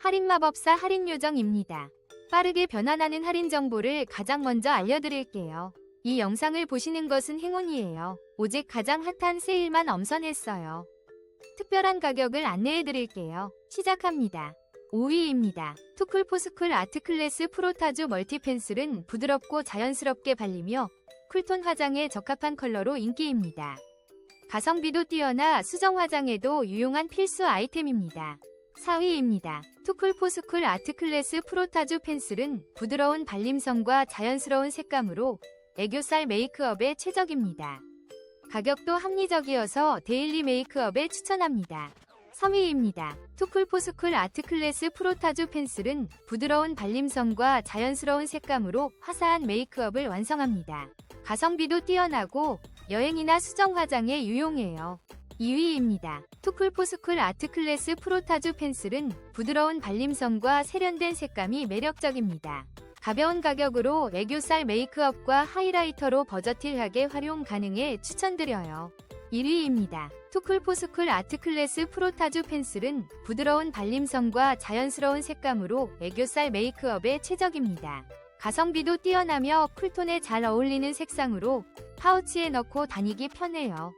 할인마법사 할인요정입니다. 빠르게 변환하는 할인 정보를 가장 먼저 알려드릴게요. 이 영상을 보시는 것은 행운이에요. 오직 가장 핫한 세일만 엄선했어요. 특별한 가격을 안내해드릴게요. 시작합니다. 5위입니다. 투쿨포스쿨 아트클래스 프로타주 멀티펜슬은 부드럽고 자연스럽게 발리며 쿨톤 화장에 적합한 컬러로 인기입니다. 가성비도 뛰어나 수정 화장에도 유용한 필수 아이템입니다. 4위입니다. 투쿨포스쿨 아트클래스 프로타주 펜슬은 부드러운 발림성과 자연스러운 색감으로 애교살 메이크업에 최적입니다. 가격도 합리적이어서 데일리 메이크업에 추천합니다. 3위입니다. 투쿨포스쿨 아트클래스 프로타주 펜슬은 부드러운 발림성과 자연스러운 색감으로 화사한 메이크업을 완성합니다. 가성비도 뛰어나고 여행이나 수정 화장에 유용해요. 2위입니다. 투쿨포스쿨 아트클래스 프로타주 펜슬은 부드러운 발림성과 세련된 색감이 매력적입니다. 가벼운 가격으로 애교살 메이크업과 하이라이터로 버저틸하게 활용 가능해 추천드려요. 1위입니다. 투쿨포스쿨 아트클래스 프로타주 펜슬은 부드러운 발림성과 자연스러운 색감으로 애교살 메이크업에 최적입니다. 가성비도 뛰어나며 쿨톤에 잘 어울리는 색상으로 파우치에 넣고 다니기 편해요.